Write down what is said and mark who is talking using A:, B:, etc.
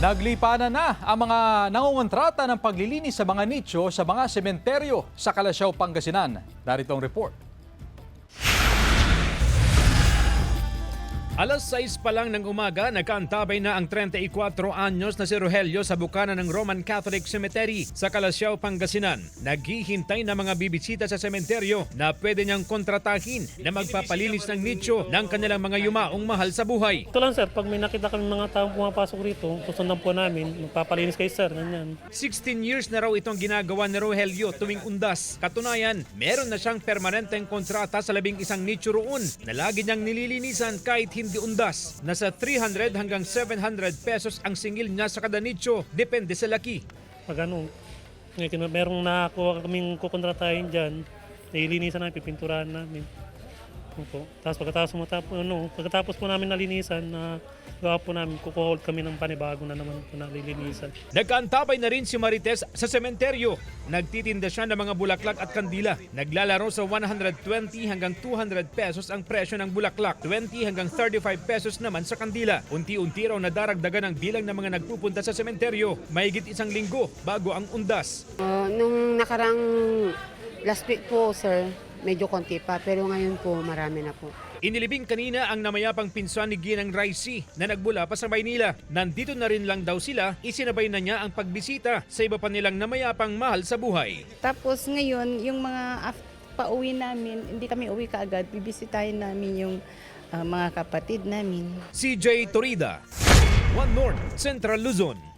A: Naglipanan na ang mga nangungontrata ng paglilinis sa mga nicho sa mga sementeryo sa Kalasyaw, Pangasinan. Narito ang report.
B: Alas 6 pa lang ng umaga, nagkaantabay na ang 34 anyos na si Rogelio sa bukana ng Roman Catholic Cemetery sa Kalasyaw, Pangasinan. Naghihintay na mga bibisita sa sementeryo na pwede niyang kontratahin na magpapalinis ng nicho ng kanilang mga yumaong mahal sa buhay.
C: Ito lang sir, pag may nakita kami mga taong pumapasok rito, susundan po namin, magpapalinis kay sir, ganyan.
B: 16 years na raw itong ginagawa ni Rogelio tuwing undas. Katunayan, meron na siyang permanenteng kontrata sa labing isang nicho roon na lagi niyang nililinisan kahit hindi undas. Nasa 300 hanggang 700 pesos ang singil niya sa kada nicho, depende sa laki.
C: Pag ano, merong nakakuha kaming kukontratahin dyan, nililinisan namin, pipinturahan namin. Opo. Tapos pagkatapos, mo tap- ano, pagkatapos po namin nalinisan, na gawa po namin, kukuha ulit kami ng panibago na naman po na lilinisan.
B: Nagkaantabay na rin si Marites sa sementeryo. Nagtitinda siya ng mga bulaklak at kandila. Naglalaro sa 120 hanggang 200 pesos ang presyo ng bulaklak, 20 hanggang 35 pesos naman sa kandila. Unti-unti raw nadaragdagan ang bilang ng mga nagpupunta sa sementeryo. Mahigit isang linggo bago ang undas.
D: Uh, nung nakarang last week po, sir, medyo konti pa. Pero ngayon po, marami na po.
B: Inilibing kanina ang namayapang pinsan ni Ginang Raisi na nagbula pa sa Maynila. Nandito na rin lang daw sila, isinabay na niya ang pagbisita sa iba pa nilang namayapang mahal sa buhay.
E: Tapos ngayon, yung mga pauwi namin, hindi kami uwi kaagad, bibisitahin namin yung ah, mga kapatid namin.
B: CJ Torida, One North, Central Luzon.